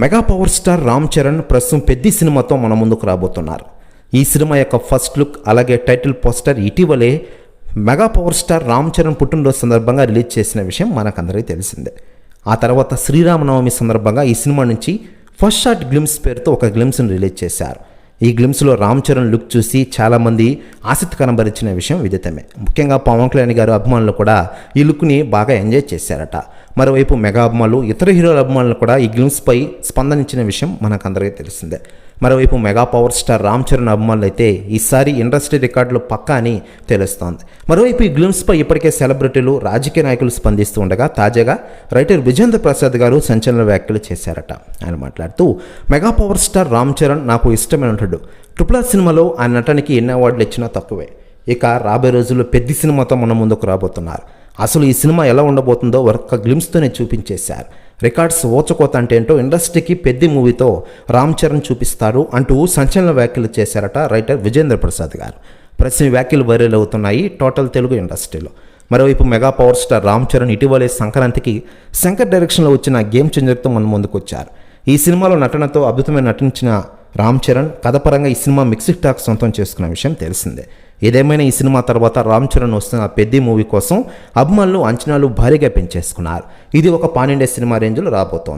Mega power star Ram Charan ప్రస్తుతం పెద్ద సినిమాతో మన ముందుకు రాబోతున్నారు. ఈ సినిమా యొక్క ఫస్ట్ లుక్ అలాగే టైటిల్ పోస్టర్ ఇటీవలే mega power star Ram Charan పుట్టినరోజు సందర్భంగా రిలీజ్ చేసిన విషయం మనకందరికీ తెలిసిందే. ఆ తర్వాత శ్రీరామనవమి సందర్భంగా ఈ సినిమా నుంచి ఫస్ట్ షాట్ గ్లిమ్స్ పేరుతో ఒక గ్లిమ్స్ను రిలీజ్ చేశారు. ఈ గ్లిమ్స్లో రామ్ చరణ్ లుక్ చూసి చాలామంది ఆసక్తి కనబరిచిన విషయం విదితమే ముఖ్యంగా పవన్ కళ్యాణ్ గారు అభిమానులు కూడా ఈ లుక్ని బాగా ఎంజాయ్ చేశారట. మరోవైపు మెగా అభిమానులు ఇతర హీరోల అభిమానులు కూడా ఈ గ్లిమ్స్పై స్పందనించిన విషయం మనకందరికీ తెలిసిందే. మరోవైపు mega power star Ram Charan అభిమానులు అయితే ఈసారి ఇండస్ట్రీ రికార్డులు పక్కా అని తెలుస్తోంది. మరోవైపు ఈ గ్లిమ్స్పై ఇప్పటికే సెలబ్రిటీలు రాజకీయ నాయకులు స్పందిస్తూ ఉండగా తాజాగా రైటర్ విజేంద్ర ప్రసాద్ గారు సంచలన వ్యాఖ్యలు చేశారట. ఆయన మాట్లాడుతూ mega power star Ram Charan నాకు ఇష్టమైన నటుడు. ట్రిపుల్ ఆర్ సినిమాలో ఆయన నటనికి ఎన్ని అవార్డులు ఇచ్చినా తక్కువే. ఇక రాబోయే రోజుల్లో పెద్ద సినిమాతో మన ముందుకు రాబోతున్నారు. అసలు ఈ సినిమా ఎలా ఉండబోతుందో ఒక్క గ్లిమ్స్తోనే చూపించేశారు. రికార్డ్స్ ఓచకోత అంటే ఏంటో ఇండస్ట్రీకి పెద్ద మూవీతో రామ్ చరణ్ చూపిస్తారు అంటూ సంచలన వ్యాఖ్యలు చేశారట రైటర్ విజేంద్ర ప్రసాద్ గారు. ప్రశ్న వ్యాఖ్యలు వైరల్ అవుతున్నాయి టోటల్ తెలుగు ఇండస్ట్రీలో. మరోవైపు mega power star Ram Charan ఇటీవలే సంక్రాంతికి శంకర్ డైరెక్షన్లో వచ్చిన గేమ్ చేంజర్తో మన ముందుకు వచ్చారు ఈ సినిమాలో నటనతో అద్భుతమైన నటించిన రామ్ చరణ్ కథపరంగా ఈ సినిమా మిక్సిక్ టాక్ సొంతం చేసుకున్న విషయం తెలిసిందే. ఏదేమైనా ఈ సినిమా తర్వాత రామ్ చరణ్ వస్తున్న పెద్ద మూవీ కోసం అభిమానులు అంచనాలు భారీగా పెంచేసుకున్నారు. ఇది ఒక పాన్ ఇండియా సినిమా రేంజ్లో రాబోతోంది.